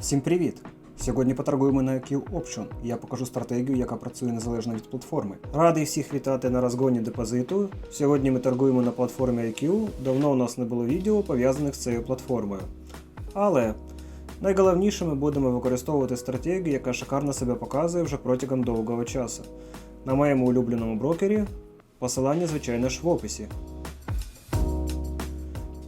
Всім привіт! Сьогодні поторгуємо на IQ Option. Я покажу стратегію, яка працює незалежно від платформи. Радий всіх вітати на розгоні депозиту. Сьогодні ми торгуємо на платформі IQ. Давно у нас не було відео пов'язаних з цією платформою. Але найголовніше ми будемо використовувати стратегію, яка шикарно себе показує вже протягом довгого часу. На моєму улюбленому брокері посилання, звичайно ж, в описі.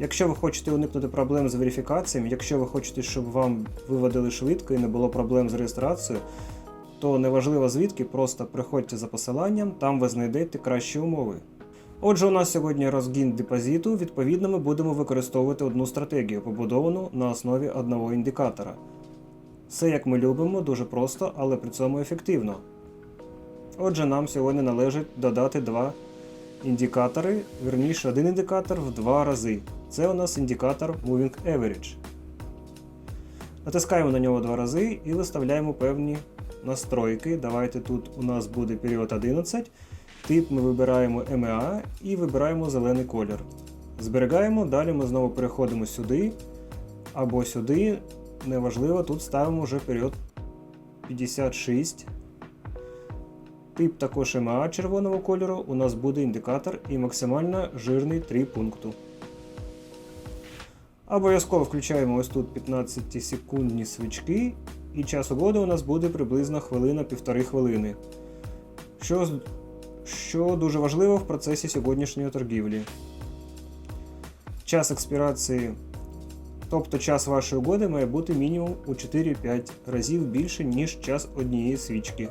Якщо ви хочете уникнути проблем з верифікаціями, якщо ви хочете, щоб вам виводили швидко і не було проблем з реєстрацією, то неважливо звідки, просто приходьте за посиланням, там ви знайдете кращі умови. Отже, у нас сьогодні розгін депозиту, відповідно, ми будемо використовувати одну стратегію, побудовану на основі одного індикатора. Все як ми любимо, дуже просто, але при цьому ефективно. Отже, нам сьогодні належить додати два індикатори, верніше один індикатор в два рази. Це у нас індикатор Moving Average. Натискаємо на нього два рази і виставляємо певні настройки. Давайте тут у нас буде період 11. Тип ми вибираємо EMEA і вибираємо зелений колір. Зберігаємо, далі ми знову переходимо сюди або сюди. Неважливо, тут ставимо вже період 56. Тип також EMA червоного кольору, у нас буде індикатор і максимально жирний 3 пункту. Обов'язково включаємо ось тут 15 секундні свічки, і час угоди у нас буде приблизно хвилина-півтори хвилини. Що, що дуже важливо в процесі сьогоднішньої торгівлі. Час експірації, тобто час вашої угоди має бути мінімум у 4-5 разів більше, ніж час однієї свічки.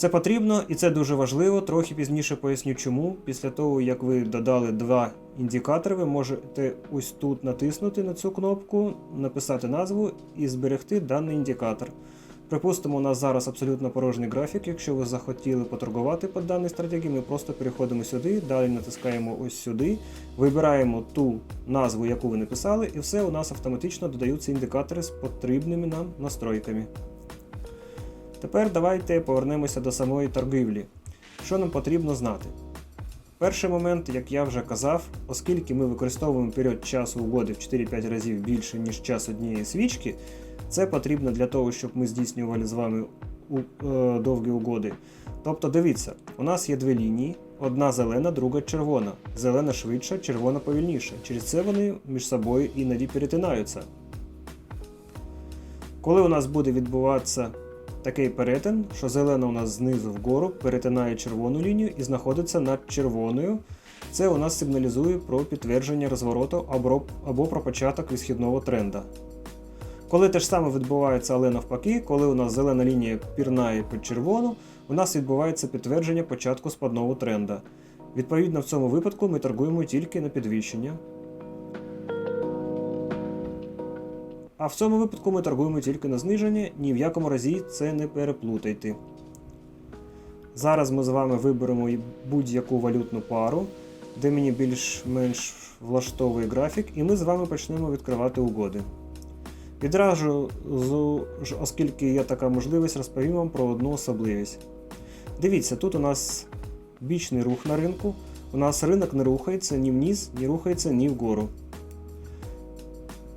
Це потрібно і це дуже важливо. Трохи пізніше поясню чому. Після того, як ви додали два індикатори, ви можете ось тут натиснути на цю кнопку, написати назву і зберегти даний індикатор. Припустимо, у нас зараз абсолютно порожній графік. Якщо ви захотіли поторгувати по даній стратегії, ми просто переходимо сюди, далі натискаємо ось сюди, вибираємо ту назву, яку ви написали, і все у нас автоматично додаються індикатори з потрібними нам настройками. Тепер давайте повернемося до самої торгівлі. Що нам потрібно знати? Перший момент, як я вже казав, оскільки ми використовуємо період часу угоди в 4-5 разів більше, ніж час однієї свічки, це потрібно для того, щоб ми здійснювали з вами е, довгі угоди. Тобто, дивіться, у нас є дві лінії: одна зелена, друга червона. Зелена швидше, червона повільніше. Через це вони між собою іноді перетинаються. Коли у нас буде відбуватися такий перетин, що зелена у нас знизу вгору перетинає червону лінію і знаходиться над червоною. Це у нас сигналізує про підтвердження розвороту або, або про початок висхідного тренда. Коли те ж саме відбувається, але навпаки, коли у нас зелена лінія пірнає під червону, у нас відбувається підтвердження початку спадного тренда. Відповідно, в цьому випадку ми торгуємо тільки на підвищення. А в цьому випадку ми торгуємо тільки на зниження, ні в якому разі це не переплутайте. Зараз ми з вами виберемо будь-яку валютну пару, де мені більш-менш влаштовує графік, і ми з вами почнемо відкривати угоди. Відразу, оскільки є така можливість, розповім вам про одну особливість. Дивіться, тут у нас бічний рух на ринку. У нас ринок не рухається ні вниз, ні рухається ні вгору.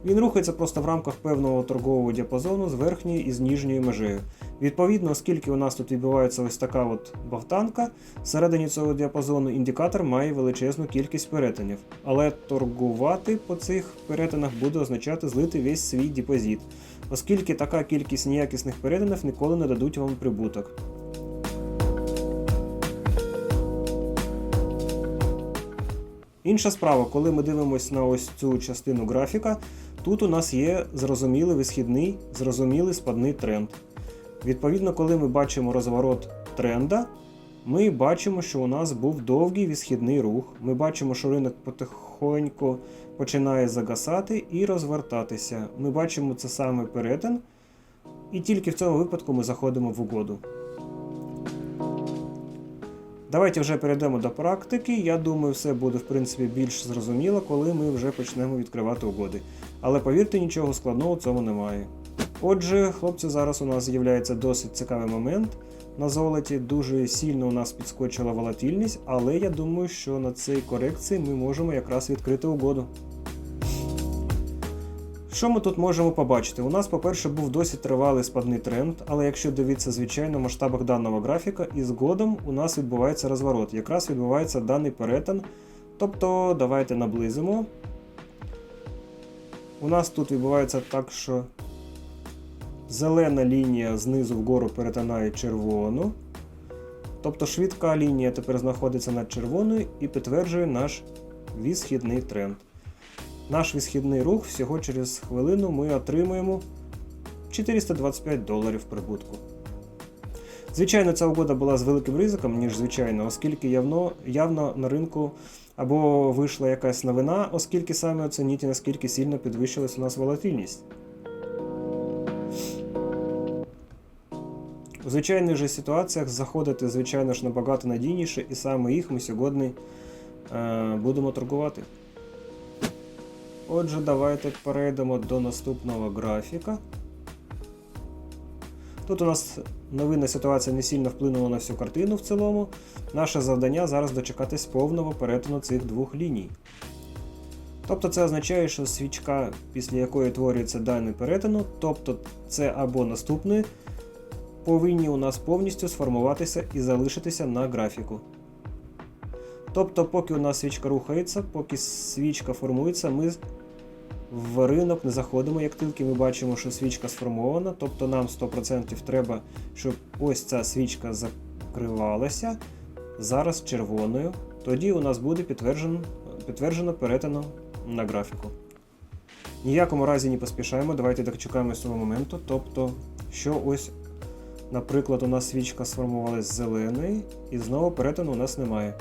Він рухається просто в рамках певного торгового діапазону з верхньою і з нижньою межею. Відповідно, оскільки у нас тут відбувається ось така от бахтанка, всередині цього діапазону індикатор має величезну кількість перетинів, але торгувати по цих перетинах буде означати злити весь свій депозит, оскільки така кількість неякісних перетинів ніколи не дадуть вам прибуток. Інша справа, коли ми дивимося на ось цю частину графіка, тут у нас є зрозумілий висхідний, зрозумілий спадний тренд. Відповідно, коли ми бачимо розворот тренда, ми бачимо, що у нас був довгий висхідний рух. Ми бачимо, що ринок потихоньку починає загасати і розвертатися. Ми бачимо це саме перетин, і тільки в цьому випадку ми заходимо в угоду. Давайте вже перейдемо до практики. Я думаю, все буде в принципі більш зрозуміло, коли ми вже почнемо відкривати угоди. Але повірте, нічого складного в цьому немає. Отже, хлопці, зараз у нас з'являється досить цікавий момент. На золоті дуже сильно у нас підскочила волатильність, але я думаю, що на цій корекції ми можемо якраз відкрити угоду. Що ми тут можемо побачити? У нас, по-перше, був досить тривалий спадний тренд, але якщо дивитися, звичайно, в масштабах даного графіка, і згодом у нас відбувається розворот. Якраз відбувається даний перетин. Тобто, давайте наблизимо. У нас тут відбувається так, що зелена лінія знизу вгору перетинає червону. Тобто швидка лінія тепер знаходиться над червоною і підтверджує наш відсхідний тренд. Наш відсхідний рух всього через хвилину ми отримуємо 425 доларів прибутку. Звичайно, ця угода була з великим ризиком, ніж звичайно, оскільки явно, явно на ринку або вийшла якась новина, оскільки саме оцініть, наскільки сильно підвищилась у нас волатильність. У звичайних же ситуаціях заходити, звичайно ж, набагато надійніше, і саме їх ми сьогодні е, будемо торгувати. Отже, давайте перейдемо до наступного графіка. Тут у нас новинна ситуація не сильно вплинула на всю картину в цілому. Наше завдання зараз дочекатись повного перетину цих двох ліній. Тобто це означає, що свічка, після якої творюється даний перетину, тобто це або наступний, повинні у нас повністю сформуватися і залишитися на графіку. Тобто, поки у нас свічка рухається, поки свічка формується, ми в ринок не заходимо, як тільки ми бачимо, що свічка сформована, тобто нам 100% треба, щоб ось ця свічка закривалася зараз червоною. Тоді у нас буде підтверджено, підтверджено перетину на графіку. Ніякому разі не поспішаємо, давайте дочекаємо цього моменту. Тобто, що ось, наприклад, у нас свічка сформувалась зеленою, і знову перетину у нас немає.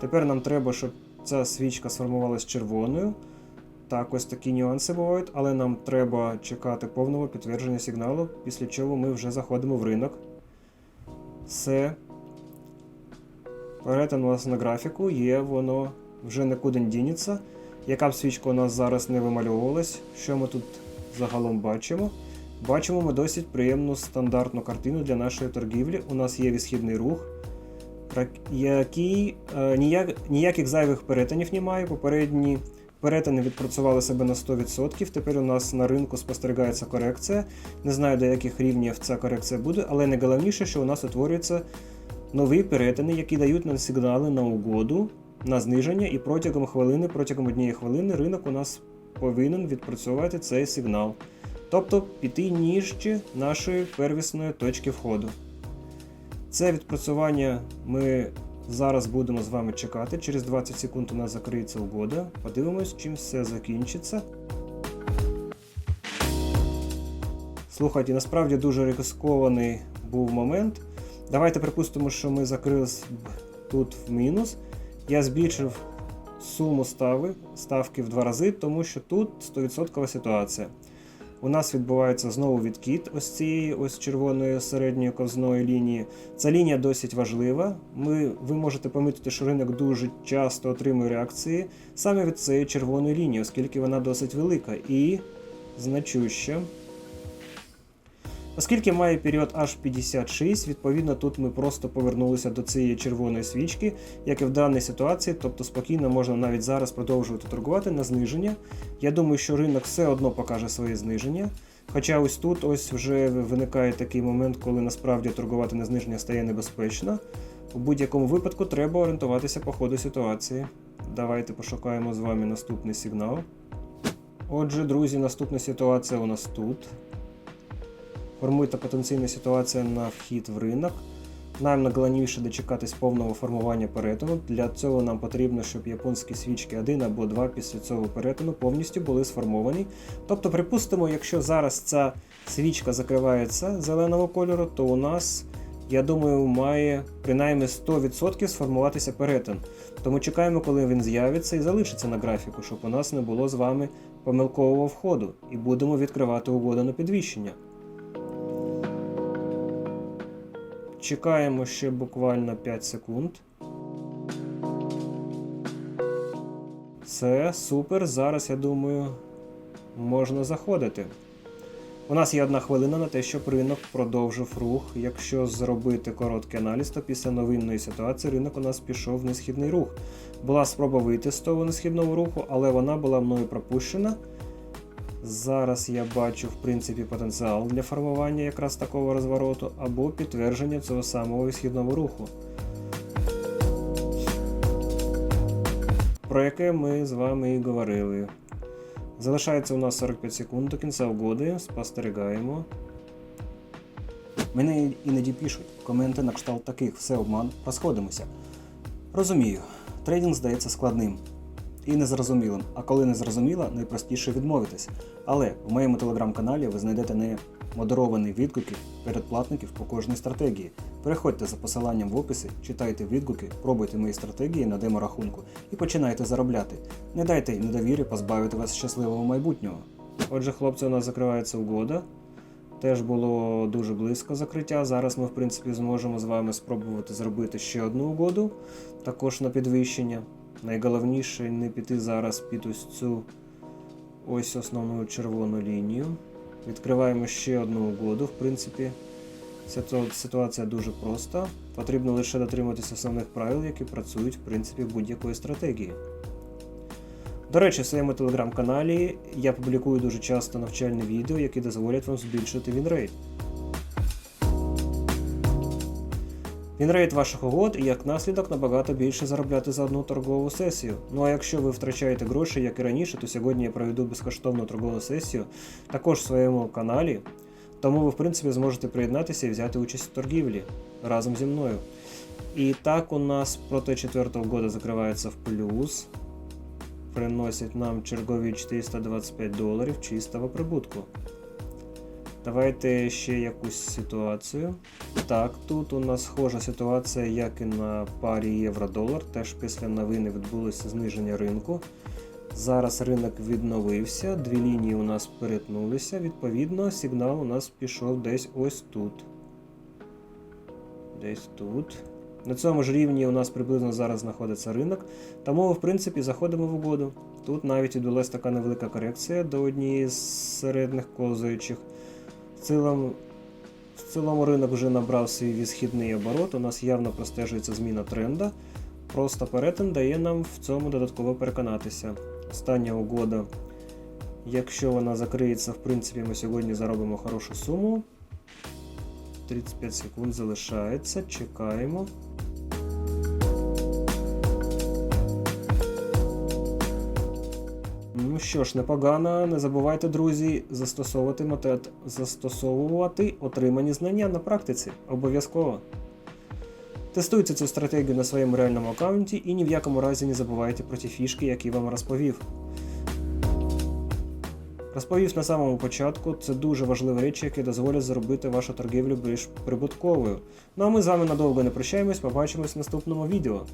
Тепер нам треба, щоб ця свічка сформувалась червоною. Так, ось такі нюанси бувають, але нам треба чекати повного підтвердження сигналу, після чого ми вже заходимо в ринок. Все. Перетин у нас на графіку є, воно вже нікуди не дінеться. Яка б свічка у нас зараз не вимальовувалась, що ми тут загалом бачимо? Бачимо ми досить приємну стандартну картину для нашої торгівлі. У нас є відсхідний рух, який е, ніяк, ніяких зайвих перетинів немає. Попередні перетини відпрацювали себе на 100%. Тепер у нас на ринку спостерігається корекція. Не знаю, до яких рівнів ця корекція буде, але найголовніше, що у нас утворюються нові перетини, які дають нам сигнали на угоду, на зниження, і протягом хвилини, протягом однієї хвилини ринок у нас повинен відпрацювати цей сигнал. Тобто піти нижче нашої первісної точки входу. Це відпрацювання ми зараз будемо з вами чекати. Через 20 секунд у нас закриється угода. Подивимось, чим все закінчиться. Слухайте, насправді дуже ризикований був момент. Давайте припустимо, що ми закрились тут в мінус. Я збільшив суму ставки в два рази, тому що тут 100% ситуація. У нас відбувається знову відкид ось цієї ось червоної середньої ковзної лінії. Ця лінія досить важлива. Ми, Ви можете помітити, що ринок дуже часто отримує реакції саме від цієї червоної лінії, оскільки вона досить велика і значуща. Оскільки має період аж 56, відповідно, тут ми просто повернулися до цієї червоної свічки, як і в даній ситуації, тобто спокійно можна навіть зараз продовжувати торгувати на зниження. Я думаю, що ринок все одно покаже своє зниження. Хоча ось тут ось вже виникає такий момент, коли насправді торгувати на зниження стає небезпечно. У будь-якому випадку треба орієнтуватися по ходу ситуації. Давайте пошукаємо з вами наступний сигнал. Отже, друзі, наступна ситуація у нас тут формується потенційна ситуація на вхід в ринок. Нам найголовніше дочекатись повного формування перетину. Для цього нам потрібно, щоб японські свічки один або два після цього перетину повністю були сформовані. Тобто, припустимо, якщо зараз ця свічка закривається зеленого кольору, то у нас, я думаю, має принаймні 100% сформуватися перетин. Тому чекаємо, коли він з'явиться і залишиться на графіку, щоб у нас не було з вами помилкового входу, і будемо відкривати угоду на підвищення. Чекаємо ще буквально 5 секунд. Все, супер. Зараз, я думаю, можна заходити. У нас є одна хвилина на те, щоб ринок продовжив рух. Якщо зробити короткий аналіз, то після новинної ситуації ринок у нас пішов в несхідний рух. Була спроба вийти з того несхідного руху, але вона була мною пропущена. Зараз я бачу, в принципі, потенціал для формування якраз такого розвороту або підтвердження цього самого висхідного руху. Про яке ми з вами і говорили. Залишається у нас 45 секунд до кінця угоди. Спостерігаємо. Мене іноді пишуть коменти на кшталт таких, все обман, розходимося. Розумію, трейдинг здається складним і незрозумілим. А коли не зрозуміло, найпростіше відмовитись. Але в моєму телеграм-каналі ви знайдете не модеровані відгуки передплатників по кожній стратегії. Переходьте за посиланням в описі, читайте відгуки, пробуйте мої стратегії на демо-рахунку і починайте заробляти. Не дайте недовірі позбавити вас щасливого майбутнього. Отже, хлопці, у нас закривається угода. Теж було дуже близько закриття. Зараз ми, в принципі, зможемо з вами спробувати зробити ще одну угоду, також на підвищення. Найголовніше не піти зараз під ось цю ось основну червону лінію. Відкриваємо ще одну угоду. В принципі, ситу- ситуація дуже проста. Потрібно лише дотримуватися основних правил, які працюють в принципі будь-якої стратегії. До речі, в своєму телеграм-каналі я публікую дуже часто навчальні відео, які дозволять вам збільшити вінрейт. Вінрейт ваших угод і як наслідок набагато більше заробляти за одну торгову сесію. Ну а якщо ви втрачаєте гроші, як і раніше, то сьогодні я проведу безкоштовну торгову сесію також в своєму каналі. Тому ви, в принципі, зможете приєднатися і взяти участь в торгівлі разом зі мною. І так у нас проти четвертого года закривається в плюс. Приносять нам чергові 425 доларів чистого прибутку. Давайте ще якусь ситуацію. Так, тут у нас схожа ситуація, як і на парі євро-долар. Теж після новини відбулося зниження ринку. Зараз ринок відновився, дві лінії у нас перетнулися. Відповідно, сигнал у нас пішов десь ось тут. Десь тут. На цьому ж рівні у нас приблизно зараз знаходиться ринок. Тому, ми, в принципі, заходимо в угоду. Тут навіть відбулася така невелика корекція до однієї з середніх ковзаючих. Цілому, в цілому ринок вже набрав свій відсхідний оборот. У нас явно простежується зміна тренда. Просто перетин дає нам в цьому додатково переконатися. Остання угода. Якщо вона закриється, в принципі, ми сьогодні заробимо хорошу суму. 35 секунд залишається. Чекаємо. Що ж, непогано. Не забувайте, друзі, застосовувати метод, застосовувати отримані знання на практиці. Обов'язково. Тестуйте цю стратегію на своєму реальному аккаунті і ні в якому разі не забувайте про ті фішки, які вам розповів. Розповів на самому початку, це дуже важливі речі, які дозволять зробити вашу торгівлю більш прибутковою. Ну а ми з вами надовго не прощаємось, побачимось в наступному відео.